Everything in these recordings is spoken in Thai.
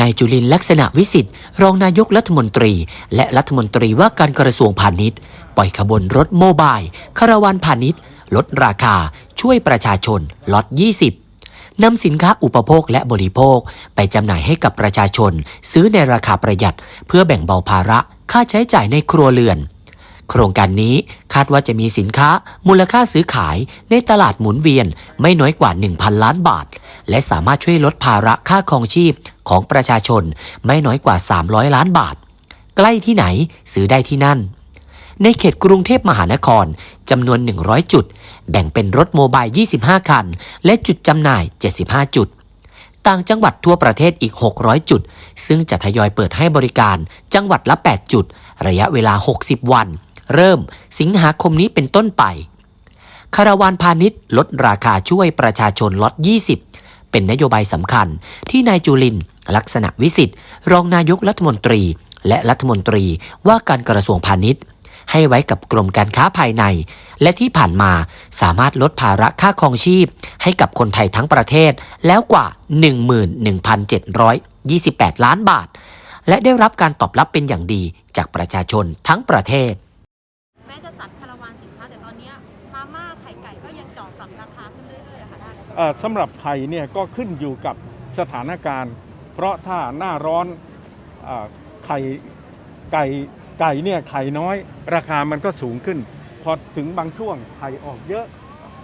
นายจุลินลักษณะวิสิทธิ์ รองนายกรัฐมนตรี และรัฐมนตรีว่าการกระทรวงพาณิชย์ ปล่อยขบวนรถโมบายคาราวานพาณิชย์ ลดราคา ช่วยประชาชนล็อต20นำสินค้าอุปโภคและบริโภค ไปจำหน่ายให้กับประชาชน ซื้อในราคาประหยัด เพื่อแบ่งเบาภาระค่าใช้จ่ายในครัวเรือน โครงการนี้คาดว่าจะมีสินค้ามูลค่าซื้อขายในตลาดหมุนเวียนไม่น้อยกว่า 1,000 ล้านบาท และสามารถช่วยลดภาระค่าครองชีพของประชาชนไม่น้อยกว่า 300 ล้านบาท ใกล้ที่ไหนซื้อได้ที่นั่น ในเขตกรุงเทพมหานครจำนวน 100 จุด แบ่งเป็นรถโมบาย 25 คัน และจุดจำหน่าย 75 จุด ต่างจังหวัดทั่วประเทศอีก 600 จุด ซึ่งจะทยอยเปิดให้บริการจังหวัดละ 8 จุด ระยะเวลา 60 วัน เริ่มสิงหาคมนี้เป็นต้นไปคาราวานพาณิชย์ลดราคาช่วยประชาชนล็อต 20 เป็นนโยบายสำคัญ ที่นายจุลิน ลักษณะวิสิทธิ์ รองนายกรัฐมนตรี และรัฐมนตรีว่าการกระทรวงพาณิชย์ ให้ไว้กับกรมการค้าภายใน และที่ผ่านมาสามารถลดภาระค่าครองชีพ ให้กับคนไทยทั้งประเทศแล้วกว่า 11,728 ล้านบาท และได้รับการตอบรับเป็นอย่างดีจากประชาชนทั้งประเทศแม้จะจัด สำหรับไข่เนี่ยก็ขึ้นอยู่กับสถานการณ์ เพราะถ้าหน้าร้อนอไข่ไก่ไก่เนี่ยไข่น้อย ราคามันก็สูงขึ้น พอถึงบางช่วงไข่ออกเยอะ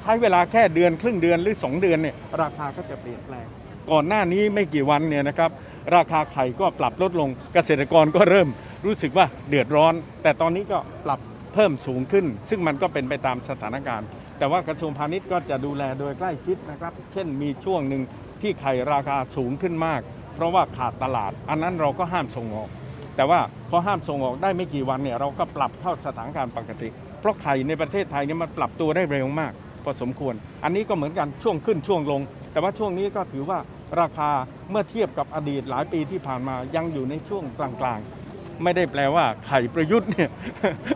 ใช้เวลาแค่เดือนครึ่งเดือนหรือ 2 เดือนเนี่ยราคาก็จะเปลี่ยนแปลง ก่อนหน้านี้ไม่กี่วันเนี่ยนะครับราคาไข่ก็ปรับลดลงเกษตรกรก็เริ่มรู้สึกว่าเดือดร้อน แต่ตอนนี้ก็ปรับเพิ่มสูงขึ้น ซึ่งมันก็เป็นไปตามสถานการณ์ แต่ว่ากระทรวงพาณิชย์ก็จะดูแลโดยใกล้ชิดนะครับ เช่นมีช่วงหนึ่งที่ไข่ราคาสูงขึ้นมาก เพราะว่าขาดตลาด อันนั้นเราก็ห้ามส่งออก แต่ว่าพอห้ามส่งออกได้ไม่กี่วันเนี่ยเราก็ปรับเข้าสถานการณ์ปกติ เพราะไข่ในประเทศไทยเนี่ยมันปรับตัวได้เร็วมากพอสมควร อันนี้ก็เหมือนกันช่วงขึ้นช่วงลง แต่ว่าช่วงนี้ก็ถือว่าราคาเมื่อเทียบกับอดีตหลายปีที่ผ่านมายังอยู่ในช่วงกลางๆ ไม่ได้แปลว่าไข่ประยุทธ์เนี่ย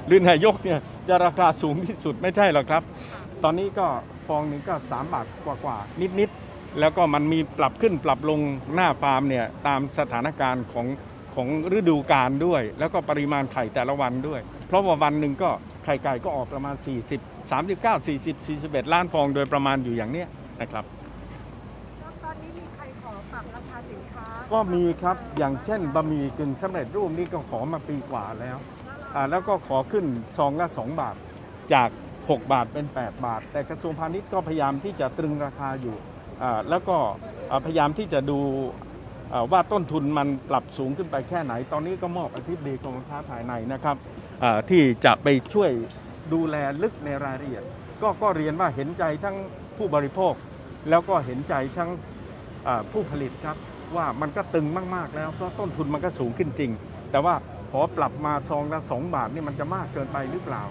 หรือนายกเนี่ยจะราคาสูงที่สุดไม่ใช่หรอกครับ ตอนนี้ก็ฟองหนึ่งก็3บาทกว่าๆนิดๆแล้วก็มันมีปรับขึ้นปรับลงหน้าฟาร์มเนี่ยตามสถานการณ์ของของฤดูกาลด้วย แล้วก็ปริมาณไข่แต่ละวันด้วย เพราะว่าวันหนึ่งก็ไข่ไก่ก็ออกประมาณ 40 39 40 41 ล้านฟองโดยประมาณอยู่อย่างเนี้ยนะครับตอนนี้มีใครขอปรับราคาสินค้า ก็มีครับอย่างเช่นบะหมี่กึ่งสำเร็จรูปนี่ก็ขอมาปีกว่าแล้วอ่าแล้วก็ขอขึ้นซองละ 2 บาทจาก 6 บาทเป็น 8 บาท แต่กระทรวงพาณิชย์ก็พยายามที่จะตรึงราคาอยู่ แล้วก็พยายามที่จะดูว่าต้นทุนมันปรับสูงขึ้นไปแค่ไหน ตอนนี้ก็มอบอธิบดีกรมการค้าภายในนะครับที่จะไปช่วยดูแลลึกในรายละเอียด ก็ก็เรียนว่าเห็นใจทั้งผู้บริโภค แล้วก็เห็นใจทั้งผู้ผลิตครับว่ามันก็ตึงมาก ๆ แล้วเพราะต้นทุนมันก็สูงขึ้นจริง แต่ว่าขอปรับมาซองละสองบาทนี่มันจะมากเกินไปหรือเปล่า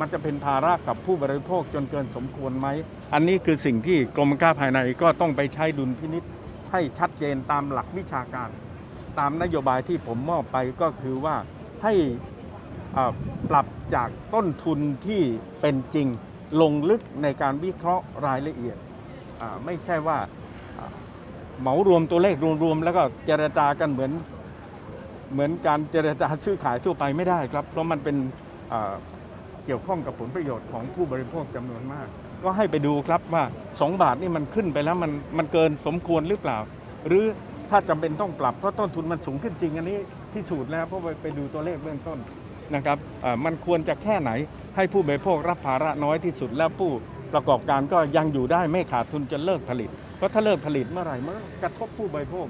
มันจะเป็นภาระกับผู้บริโภคจนเกินสมควรไหม อันนี้คือสิ่งที่กรมการค้าภายในก็ต้องไปใช้ดุลพินิษให้ชัดเจนตามหลักวิชาการ ตามนโยบายที่ผมมอบไปก็คือว่าให้ปรับจากต้นทุนที่เป็นจริงลงลึกในการวิเคราะห์รายละเอียด ไม่ใช่ว่าเหมารวมตัวเลขรวมๆ แล้วก็เจรจากันเหมือนเหมือนการเจรจาซื้อขายทั่วไปไม่ได้ครับ เพราะมันเป็น เกี่ยวข้องกับผลประโยชน์ของผู้บริโภคจำนวนมาก ก็ให้ไปดูครับว่า 2 บาทนี่มันขึ้นไปแล้วมันมันเกินสมควรหรือเปล่า หรือถ้าจำเป็นต้องปรับเพราะต้นทุนมันสูงขึ้นจริง อันนี้พิสูจน์แล้วเพราะไปไปดูตัวเลขเบื้องต้นนะครับมันควรจะแค่ไหนให้ผู้บริโภครับภาระน้อยที่สุดแล้วผู้ประกอบการก็ยังอยู่ได้ไม่ขาดทุนจะเลิกผลิต เพราะถ้าเลิกผลิตเมื่อไหร่มันก็กระทบผู้บริโภค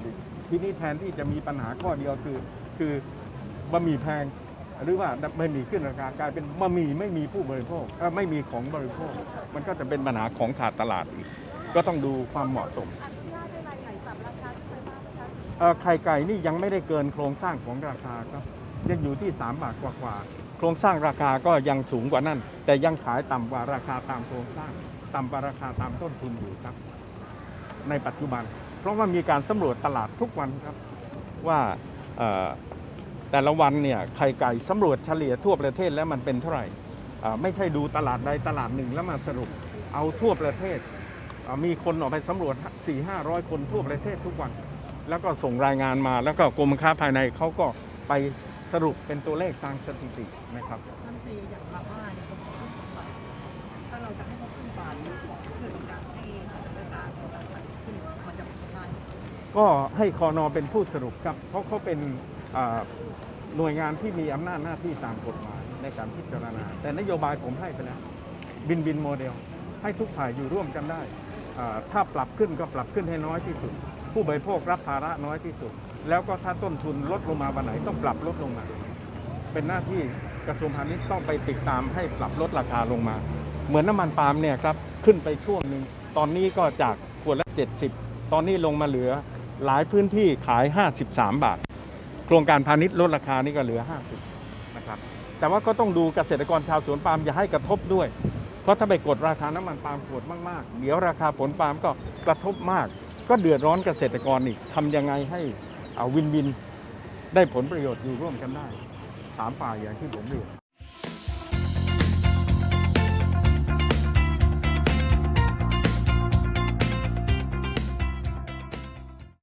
ทีนี้แทนที่จะมีปัญหาข้อเดียวคือคือบะหมี่แพง หรือว่าบะหมี่ขึ้นราคากลายเป็นบะหมี่ไม่มีผู้บริโภคไม่มีของบริโภค มันก็จะเป็นปัญหาของขาดตลาดอีก ก็ต้องดูความเหมาะสมอ่าได้รายไหนปรับราคาขึ้นไปบ้างไหมคะเอ่อไข่ไก่นี่ยังไม่ได้เกินโครงสร้างของราคาครับยังอยู่ที่ 3 บาทกว่าๆโครงสร้างราคาก็ยังสูงกว่านั้นแต่ยังขายต่ำกว่าราคาตามโครงสร้าง ต่ำกว่าราคาตามต้นทุนอยู่ครับ ในปัจจุบัน เพราะว่ามีการสำรวจตลาดทุกวันครับว่า แต่ละวันเนี่ยไข่ไก่สำรวจเฉลี่ยทั่วประเทศแล้วมันเป็นเท่าไหร่อ่าไม่ใช่ดูตลาดใดตลาดหนึ่งแล้วมาสรุปเอาทั่วประเทศอ่ามีคนออกไปสำรวจ 4 5 0 0 คนทั่วประเทศทุกวัน แล้วก็ส่งรายงานมาแล้วก็กรมค้าภายในเขาก็ไปสรุปเป็นตัวเลขทางสถิตินะครับท่านตีอย่างมาม่าเนี่ยผมขอขึ้นสองบาทถ้าเราจะให้เขาขึ้นบาทหรือเพื่อต้องการให้สถานการณ์ของการขึ้นมันจะเป็นได้ก็ให้คอนอเป็นผู้สรุปครับเพราะเขาเป็นอ่า หน่วยงานที่มีอำนาจหน้าที่ตามกฎหมายในการพิจารณา แต่นโยบายผมให้ไปแล้วบินบินโมเดล ให้ทุกฝ่ายอยู่ร่วมกันได้ ถ้าปรับขึ้นก็ปรับขึ้นให้น้อยที่สุด ผู้บริโภครับภาระน้อยที่สุด แล้วก็ถ้าต้นทุนลดลงมาวันไหนต้องปรับลดลงมา เป็นหน้าที่กระทรวงพาณิชย์ต้องไปติดตามให้ปรับลดราคาลงมา เหมือนน้ำมันปาล์มเนี่ยครับขึ้นไปช่วงหนึ่งตอนนี้ก็จากขวดละ 70 ตอนนี้ลงมาเหลือหลายพื้นที่ขาย 53 บาท โครงการพาณิชย์ลดราคานี่ก็เหลือ 50นะครับแต่ว่าก็ต้องดูเกษตรกรชาวสวนปาล์มอย่าให้กระทบด้วย เพราะถ้าไปกดราคาน้ำมันปาล์มกดมากๆ เดี๋ยวราคาผลปาล์มก็กระทบมาก ก็เดือดร้อนเกษตรกรอีกทำยังไงให้อาวินวินได้ผลประโยชน์อยู่ร่วมกันได้สามฝ่ายอย่างที่ผมเรียน